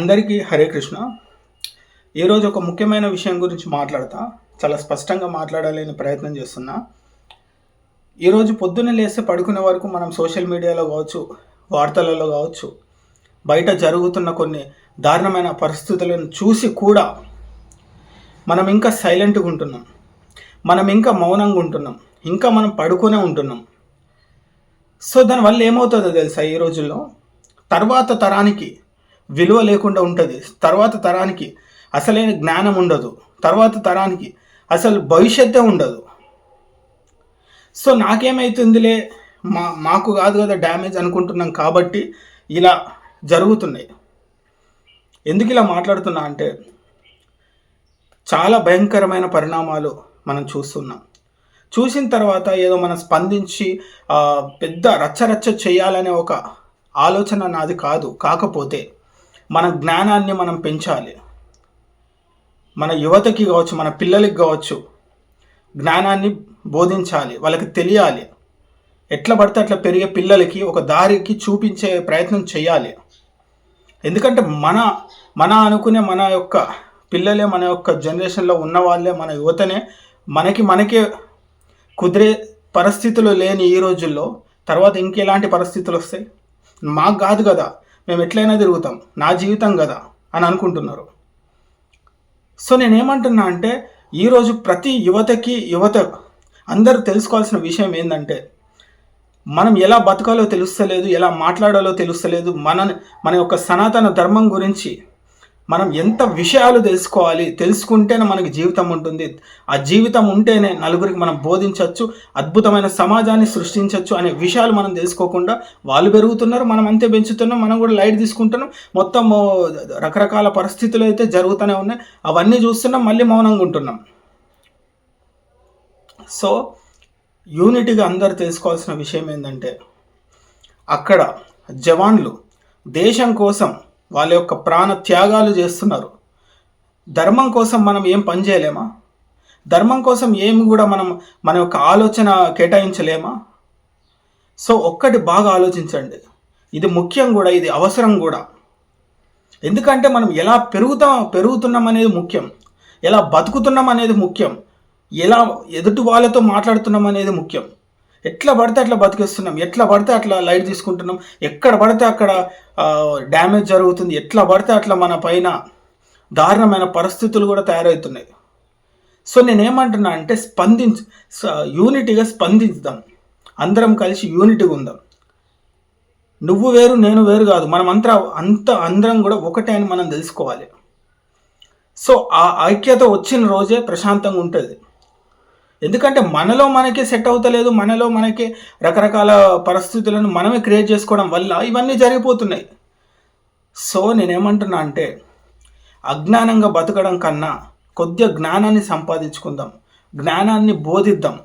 అందరికీ హరే కృష్ణ. ఈరోజు ఒక ముఖ్యమైన విషయం గురించి మాట్లాడతా. చాలా స్పష్టంగా మాట్లాడాలని ప్రయత్నం చేస్తున్నా. ఈరోజు పొద్దున్న లేస్తే పడుకునే వరకు మనం సోషల్ మీడియాలో కావచ్చు వార్తలలో కావచ్చు బయట జరుగుతున్న కొన్ని దారుణమైన పరిస్థితులను చూసి కూడా మనం ఇంకా సైలెంట్గా ఉంటున్నాం. మనం ఇంకా మౌనంగా ఉంటున్నాం. ఇంకా మనం పడుకునే ఉంటున్నాం. సో దానివల్ల ఏమవుతుందో తెలుసా ఈ రోజుల్లో? తర్వాత తరానికి విలువ లేకుండా ఉంటుంది. తర్వాత తరానికి అసలైన జ్ఞానం ఉండదు. తర్వాత తరానికి అసలు భవిష్యత్తే ఉండదు. సో నాకేమైతుందిలే? మా మాకు కాదు కదా డ్యామేజ్ అనుకుంటున్నాం కాబట్టి ఇలా జరుగుతున్నాయి. ఎందుకు ఇలా మాట్లాడుతున్నా అంటే చాలా భయంకరమైన పరిణామాలు మనం చూస్తున్నాం. చూసిన తర్వాత ఏదో మనం స్పందించి పెద్ద రచ్చరచ్చ చేయాలనే ఒక ఆలోచన నాది కాదు. కాకపోతే మన జ్ఞానాన్ని మనం పెంచాలి. మన యువతకి కావచ్చు మన పిల్లలకి కావచ్చు జ్ఞానాన్ని బోధించాలి వాళ్ళకి తెలియాలి. ఎట్లా పడితే అట్లా పెరిగే పిల్లలకి ఒక దారికి చూపించే ప్రయత్నం చేయాలి. ఎందుకంటే మన మన అనుకునే మన యొక్క పిల్లలే మన యొక్క జనరేషన్లో ఉన్న వాళ్ళే మన యువతనే మనకి మనకే కుదిరే పరిస్థితులు లేని ఈ రోజుల్లో తర్వాత ఇంకెలాంటి పరిస్థితులు వస్తాయి? మాకు కాదు కదా. మేము ఎట్లయినా తిరుగుతాం. నా జీవితం కదా అని అనుకుంటున్నారు. సో నేనేమంటున్నా అంటే ఈరోజు ప్రతి యువతకి యువత అందరూ తెలుసుకోవాల్సిన విషయం ఏంటంటే మనం ఎలా బతకాలో తెలుస్తలేదు ఎలా మాట్లాడాలో తెలుస్తలేదు మన మన యొక్క సనాతన ధర్మం గురించి మనం ఎంత విషయాలు తెలుసుకోవాలి తెలుసుకుంటేనే మనకి జీవితం ఉంటుంది. ఆ జీవితం ఉంటేనే నలుగురికి మనం బోధించవచ్చు అద్భుతమైన సమాజాన్ని సృష్టించవచ్చు అనే విషయాలు మనం తెలుసుకోకుండా వాళ్ళు పెరుగుతున్నారు మనం అంతే పెంచుతున్నాం మనం కూడా లైట్ తీసుకుంటున్నాం. మొత్తం రకరకాల పరిస్థితులు అయితే జరుగుతూనే ఉన్నాయి. అవన్నీ చూస్తున్నాం మళ్ళీ మౌనంగా ఉంటున్నాం. సో యూనిటీగా అందరు తెలుసుకోవాల్సిన విషయం ఏంటంటే అక్కడ జవాన్లు దేశం కోసం వాళ్ళ యొక్క ప్రాణ త్యాగాలు చేస్తున్నారు. ధర్మం కోసం మనం ఏం పని చేయలేమా? ధర్మం కోసం ఏమి కూడా మనం మన యొక్క ఆలోచన కేటాయించలేమా? సో ఒక్కటి బాగా ఆలోచించండి. ఇది ముఖ్యం కూడా ఇది అవసరం కూడా. ఎందుకంటే మనం ఎలా పెరుగుతాం పెరుగుతున్నాం అనేది ముఖ్యం. ఎలా బతుకుతున్నాం అనేది ముఖ్యం. ఎలా ఎదుటి వాళ్ళతో మాట్లాడుతున్నాం అనేది ముఖ్యం. ఎట్లా పడితే అట్లా బతికేస్తున్నాం ఎట్లా పడితే అట్లా లైట్ తీసుకుంటున్నాం ఎక్కడ పడితే అక్కడ డ్యామేజ్ జరుగుతుంది ఎట్లా పడితే అట్లా మన పైన దారుణమైన పరిస్థితులు కూడా తయారవుతున్నాయి. సో నేనేమంటున్నా అంటే స్పందించ యూనిటీగా స్పందిద్దాం అందరం కలిసి యూనిటీగా ఉందాం. నువ్వు వేరు నేను వేరు కాదు. మనం అంతా అంత అందరం కూడా ఒకటే అని మనం తెలుసుకోవాలి. సో ఆ ఐక్యత వచ్చిన రోజే ప్రశాంతంగా ఉంటుంది. ఎందుకంటే మనలో మనకే సెట్ అవుతలేదు మనలో మనకే రకరకాల పరిస్థితులను మనమే క్రియేట్ చేసుకోవడం వల్ల ఇవన్నీ జరిగిపోతున్నాయి. సో నేనేమంటున్నా అంటే అజ్ఞానంగా బతకడం కన్నా కొద్దిగా జ్ఞానాన్ని సంపాదించుకుందాం జ్ఞానాన్ని బోధిద్దాం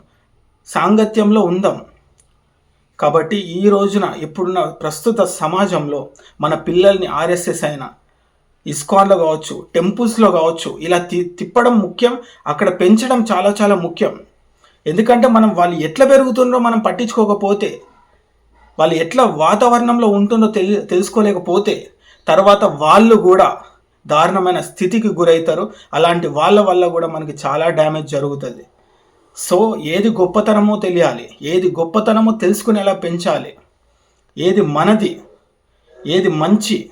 సాంగత్యంలో ఉందాం. కాబట్టి ఈ రోజున ఇప్పుడున్న ప్రస్తుత సమాజంలో మన పిల్లల్ని ఆర్ఎస్ఎస్ అయినా ఇస్కాన్లో కావచ్చు టెంపుల్స్లో కావచ్చు ఇలా తి తిప్పడం ముఖ్యం అక్కడ పెంచడం చాలా చాలా ముఖ్యం. ఎందుకంటే మనం వాళ్ళు ఎట్లా పెరుగుతుండ్రో మనం పట్టించుకోకపోతే వాళ్ళు ఎట్లా వాతావరణంలో ఉంటుందో తెలి తెలుసుకోలేకపోతే తర్వాత వాళ్ళు కూడా దారుణమైన స్థితికి గురవుతారు. అలాంటి వాళ్ళ వల్ల కూడా మనకి చాలా డ్యామేజ్ జరుగుతుంది. సో ఏది గొప్పతనమో తెలియాలి. ఏది గొప్పతనమో తెలుసుకునేలా పెంచాలి. ఏది మనది ఏది మంచి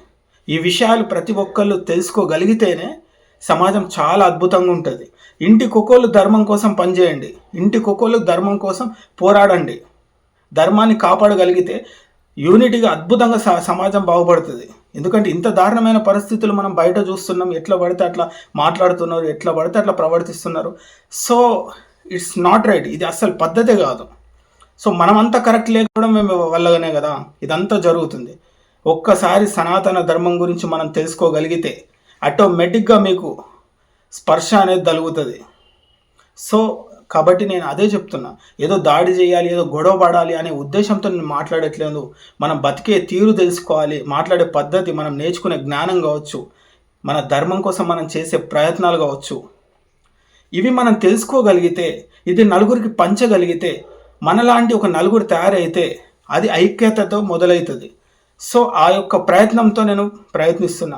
ఈ విషయాలు ప్రతి ఒక్కళ్ళు తెలుసుకోగలిగితేనే సమాజం చాలా అద్భుతంగా ఉంటుంది. ఇంటి ఇంటికొకళ్ళు ధర్మం కోసం పనిచేయండి. ఇంటి ఇంటికొకళ్ళు ధర్మం కోసం పోరాడండి. ధర్మాన్ని కాపాడగలిగితే యూనిటీగా అద్భుతంగా స సమాజం బాగుపడుతుంది. ఎందుకంటే ఇంత దారుణమైన పరిస్థితులు మనం బయట చూస్తున్నాం. ఎట్లా పడితే అట్లా మాట్లాడుతున్నారు. ఎట్లా పడితే అట్లా ప్రవర్తిస్తున్నారు. సో ఇట్స్ నాట్ రైట్ ఇది అస్సలు పద్ధతే కాదు. సో మనమంతా కరెక్ట్ లేకపోవడం మేము వల్లగానే కదా ఇదంతా జరుగుతుంది. ఒక్కసారి సనాతన ధర్మం గురించి మనం తెలుసుకోగలిగితే ఆటోమేటిక్గా మీకు స్పర్శ అనేది తలుగుతుంది. సో కాబట్టి నేను అదే చెప్తున్నా. ఏదో దాడి చేయాలి ఏదో గొడవ పడాలి అనే ఉద్దేశంతో నేను మాట్లాడట్లేదు. మనం బతికే తీరు తెలుసుకోవాలి మాట్లాడే పద్ధతి మనం నేర్చుకునే జ్ఞానం కావచ్చు మన ధర్మం కోసం మనం చేసే ప్రయత్నాలు కావచ్చు. ఇవి మనం తెలుసుకోగలిగితే ఇది నలుగురికి పంచగలిగితే మనలాంటి ఒక నలుగురు తయారైతే అది ఐక్యతతో మొదలవుతుంది సో ఆ యొక్క ప్రయత్నంతో నేను ప్రయత్నిస్తున్నా.